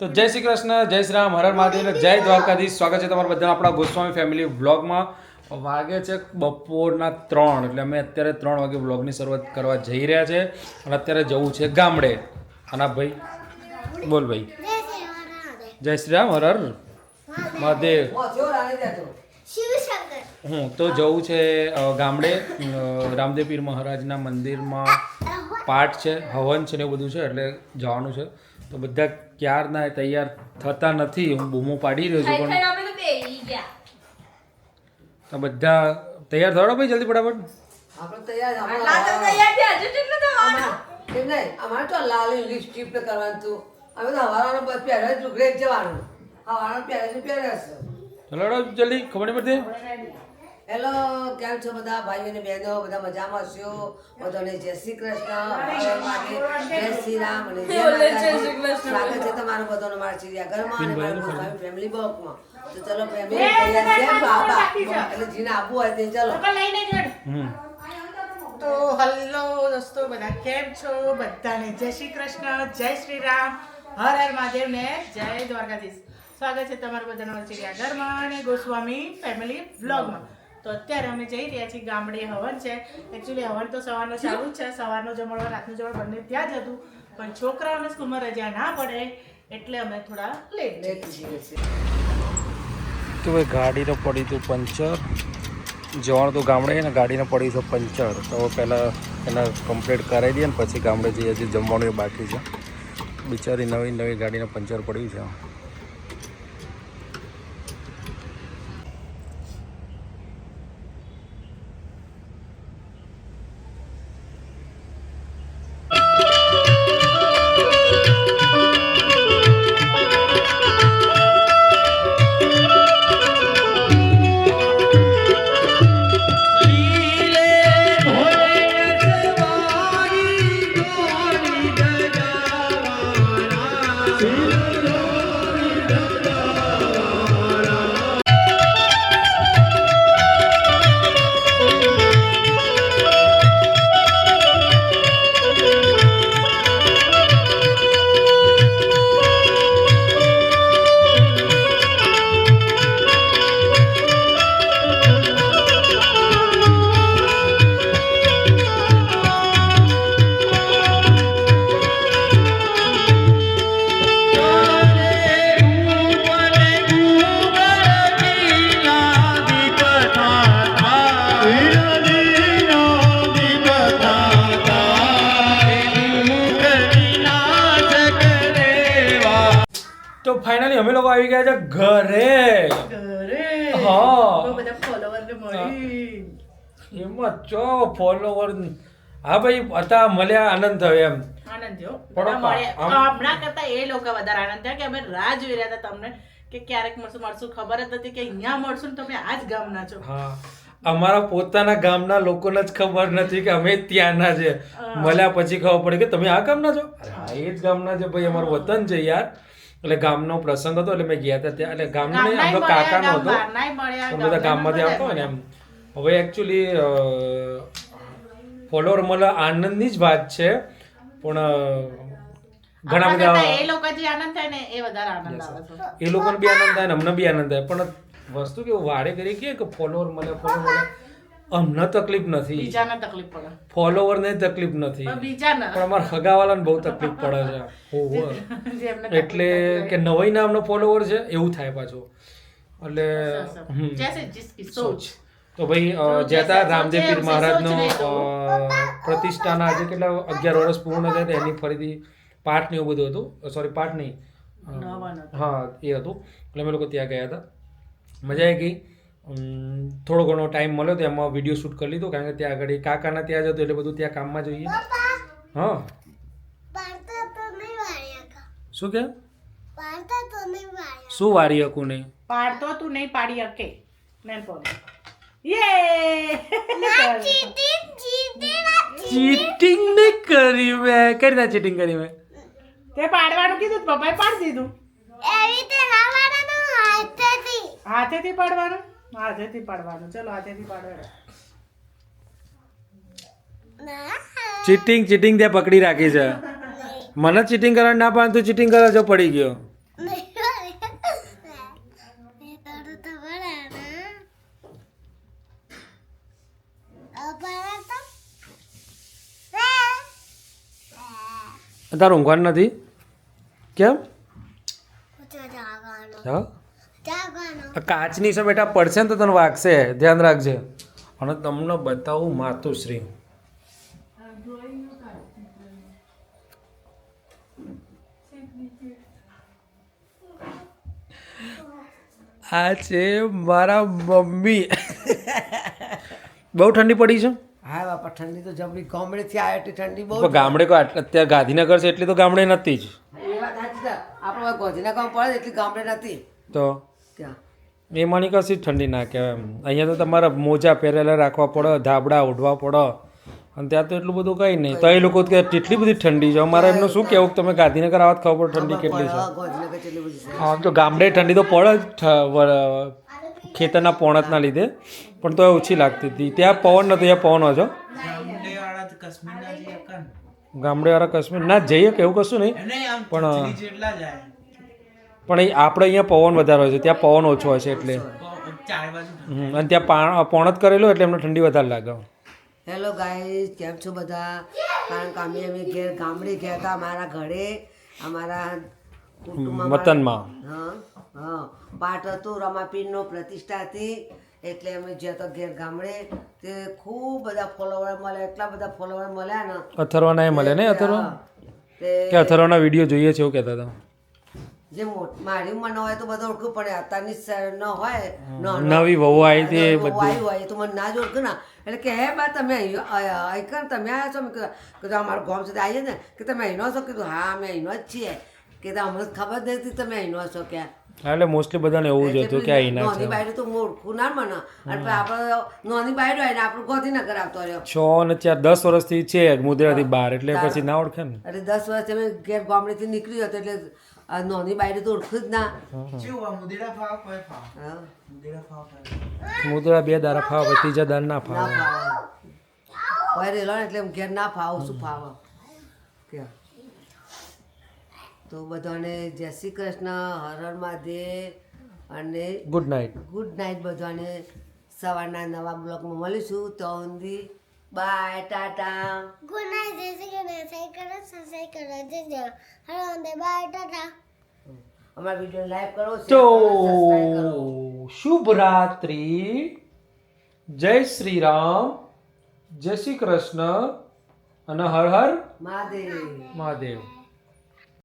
તો જય શ્રી કૃષ્ણ, જય શ્રી રામ, હર મહાદેવ જય દ્વારકાધીશ. સ્વાગત છે તમારા બધાના આપણા ગોસ્વામી ફેમિલી વ્લોગમાં વાગે છે બપોરના ત્રણ, એટલે અમે અત્યારે ત્રણ વાગે વ્લોગની શરૂઆત કરવા જઈ રહ્યા છે અને અત્યારે જવું છે ગામડે. ભાઈ બોલ ભાઈ. જય શ્રી રામ, હર મહાદેવ. હું તો જવું છે ગામડે. રામદેવ પીર મહારાજના મંદિરમાં પાઠ છે, હવન છે ને એવું બધું છે, એટલે જવાનું છે. તો બધા ક્યારના તૈયાર થતા નથી હું બૂમો પાડી રહ્યો છું પણ તો બધા તૈયાર થયો ભાઈ જલ્દી ફટાફટ? તૈયાર અમારે તો લાલ લિપસ્ટિક કરવાનું હતું. અમે તો હવારાનો બસ પહેરે જ જવાનું. હવારાનો પહેરે જ પહેરે છે ચલો જલ્દી ખબર નહીં પડતી? હેલો કેમ છો બધા? ભાઈઓ અને બહેનો બધા મજામાં છો? બધાને જય શ્રી કૃષ્ણ. જય શ્રી રામ અને જય. સ્વાગત છે તમારું બધાનો મારા ચિડિયાઘરમાં અને મારા ફેમિલી બ્લોકમાં તો ચલો ફેમિલી બાબા. એટલે જીને આપવું હોય તે ચલો. તો હલો દોસ્તો બધા કેમ છો? બધાને જય શ્રી કૃષ્ણ જય શ્રી રામ. હર હર મહાદેવ ને જય દ્વારકાધીશ. સ્વાગત છે તમારું બધાનો ચીડિયા ઘરમાં અને ગોસ્વામી ફેમિલી વ્લોગમાં તો અત્યારે અમે જઈ રહ્યા છીએ ગામડે હવન છે. એકચ્યુઅલી હવન તો સવારનો ચાલુ જ છે. સવારનો જમણવાર રાતનું જમણ બંને ત્યાં જ હતું. પણ છોકરાઓને સ્કૂલમાં રજા ના પડે એટલે અમે થોડા લેટ લેટ જઈએ છીએ. તો ભાઈ ગાડીનો પડી હતું પંચર. જવાનું તો ગામડે ને ગાડીને પડી છે પંચર. તો પહેલાં એને કમ્પ્લીટ કરાવી દઈએ ને પછી ગામડે જઈએ હજી જમવાનું એ બાકી છે. બિચારી નવી નવી ગાડીને પંચર પડ્યું છે. તો ફાઇનલી અમે લોકો આવી ગયા છે ઘરે. ઘરે. હા. બધા ફોલોવર ને મળી. એમાં ચો ફોલોવર હા ભાઈ હતા મળ્યા આનંદ થયો એમ. આનંદ થયો. હમણાં કરતા એ લોકો વધારે આનંદ થયા કે અમે રાહ જોઈ રહ્યા હતા તમને કે ક્યારેક મળશું મળશું. ખબર જ નથી કે અહીંયા મળશું ને તમે આ જ ગામના છો. હા. અમારા પોતાના ગામના લોકોને જ ખબર નથી કે અમે ત્યાંના છે. મળ્યા પછી ખબર પડે કે તમે આ ગામના છો? હા એ જ ગામના છે ભાઈ અમારું વતન છે યાર. એટલે ગામનો પ્રસંગ હતો એટલે મેં ગયા હતા ત્યાં. એટલે ગામનો ગામનાય કાકાનો હતો. પણ બધા ગામમાંથી આવતો ને એમ. હવે એકચ્યુઅલી ફોલોવર મળે આનંદની જ વાત છે પણ ઘણા બધા એ લોકો જે આનંદ થાય ને એ વધારે આનંદ આવે છે. એ લોકોને બી આનંદ થાય ને અમને બી આનંદ થાય. પણ વસ્તુ કેવું વારે કરી કે ફોલોવર મળે ફોલોવર મળે. અમને તકલીફ નથી. બીજાને તકલીફ પડે. ફોલોવર ને તકલીફ નથી. પણ બીજાને. પણ અમારા હગાવાલાને બહુ તકલીફ પડે છે. ઓહો. એટલે કે નવાઈ નામનો ફોલોવર છે એવું થાય પાછું. એટલે હમ. જૈસે જિસકી સોચ. તો ભાઈ જ્યાં રામદેવ પીર મહારાજનો પ્રતિષ્ઠાના આજે કેટલા અગિયાર વર્ષ પૂર્ણ થયા એની ફરીથી પાઠ ને એવું બધું હતું. સોરી પાઠ નહીં. હા એ હતું. એટલે અમે લોકો ત્યાં ગયા હતા. મજા આવી ગઈ. થોડો ઘણો ટાઈમ મળ્યો તો એમાં વીડિયો શૂટ કરી લીધો કારણ કે ત્યાં આગળ કાકાના ત્યાં જ હતું એટલે બધું ત્યાં કામમાં જોઈએ હા. પાડતા તો નહીં વાળ્યા કા? શું કે? પાડતા તો નહીં વાળ્યા શું વારી શકું નહીં? પાડતો તું નહીં પાડી શકે યે! ચીટિંગ નહીં કરી મેં. કરી ના ચીટિંગ કરી મેં? તે પાડવાનું કીધું તો પપ્પાએ પાડી દીધું. એવી રીતે ના વાળવાનું હાથેથી. હાથેથી પાડવાનું? હાથેથી પાડવાનું ચલો આજેથી પાડવાનું ચીટિંગ ચીટિંગ ત્યાં પકડી રાખી છે મને ચીટિંગ કરવા ના પાડે તું ચીટિંગ કરવા જો પડી ગયો તારું ઊંઘવાનું નથી? કેમ? હા કાચની છે બેટા પડશે ને તો તને વાગશે. ધ્યાન રાખજે. અને તમને બતાવું માતુશ્રી. આ છે મારા મમ્મી. બહુ ઠંડી પડી છે? હા બાપા ઠંડી તો જબરી ગામડેથી આવે એટલી ઠંડી બહુ ગામડે કોઈ આટલે- અત્યારે ગાંધીનગર છે એટલી તો ગામડે નથી જ. એ વાત સાચી છે. આપણે ગાંધીનગર પડે એટલી ગામડે નથી. તો? ત્યાં એ માની કશી ઠંડી ના કહેવાય એમ. અહીંયા તો તમારે મોજા પહેરેલા રાખવા પડે ધાબડા ઓઢવા પડે. અને ત્યાં તો એટલું બધું કંઈ નહીં. તો એ લોકો કે કેટલી બધી ઠંડી છે? અમારે એમનું શું કહેવું? કે તમે ગાંધીનગર આવત ખબર પડે ઠંડી કેટલી છે. હા, ગોધીનગર કેટલી બધી છે. આમ તો ગામડે ઠંડી તો પડે જ ખેતરના પોણતના લીધે. પણ તો ઓછી લાગતી હતી. ત્યાં પવન નતો ત્યાં પવન હતો. ગામડેવાળા કાશ્મીર ના જઈએ કે એવું કશું નહીં. પણ, પણ એ આપણે અહીંયા પવન વધારે હોય છે ત્યાં પવન ઓછો હોય છે એટલે. હમ, અને ત્યાં પા જ કરેલું એટલે એમને ઠંડી વધારે લાગે. હેલો ગાઈઝ કેમ છો બધા? કારણ કે અમે અમે ઘેર ગામડે ગયા હતા અમારા ઘરે અમારા કુટુંબમાં વતનમાં હા હા. પાઠ હતું રમાપીરનો પ્રતિષ્ઠા હતી એટલે અમે જ્યાં તો ઘેર ગામડે. તે ખૂબ બધા ફોલોવર મળ્યા એટલા બધા ફોલોવર મળ્યા ને. અથર્વાના એ મળે ને અથર્વ? હા. તે કે અથર્વાના વીડિયો જોઈએ છે એવું કહેતા હતા. જે મારી ઉંમર ન હોય તો બધું ઓળખું પડે. અત્યારની ન હોય નવી વહુ આવી વહુ બધું. હોય તો મને ના જ ઓળખું ને. એટલે કે હે બા તમે અહીં તમે આવ્યા છો? મેં કીધું અમારું ગામ સુધી આવીએ ને કે તમે અહીંનો છો? કીધું હા અમે અહીંનો જ છીએ. કે અમને ખબર જ નથી તમે અહીંનો છો ક્યાં. એટલે મોસ્ટલી બધાને એવું જ હતું કે એના નોની બાયડી તો હું ઓળખું ના મને. અને આપણે નોની બાયડો હોય ને આપણું ગોધીનગર આવતો રહ્યો. છ ને ચાર દસ વર્ષથી છે મુદ્રાથી બહાર એટલે પછી ના ઓળખે ને. એટલે દસ વર્ષ અમે ઘેર ગામડેથી નીકળી હતો એટલે આ નોની બાયડી તો ઓળખું જ ના મુદ્રા બે દારા ફાવે પછી ત્રીજા દાર ના ફાવ હોય રહેલો એટલે ઘેર ના ફાવ શું ફાવે ત્યાં તો બધાને જય શ્રી કૃષ્ણ હર હર મહાદેવ અને ગુડ નાઇટ ગુડ નાઇટ બધાને સવારના નવા બ્લોગમાં મળીશું તો સુધી બાય ટાટા ગુડ નાઇટ જય શ્રી કૃષ્ણ સહી કરો સહી કરો જય હલો અંદે બાય ટાટા અમારા વિડિયો લાઈક કરો તો શુભ રાત્રિ. જય શ્રી રામ જય શ્રી કૃષ્ણ. અને હર હર મહાદેવ. મહાદેવ.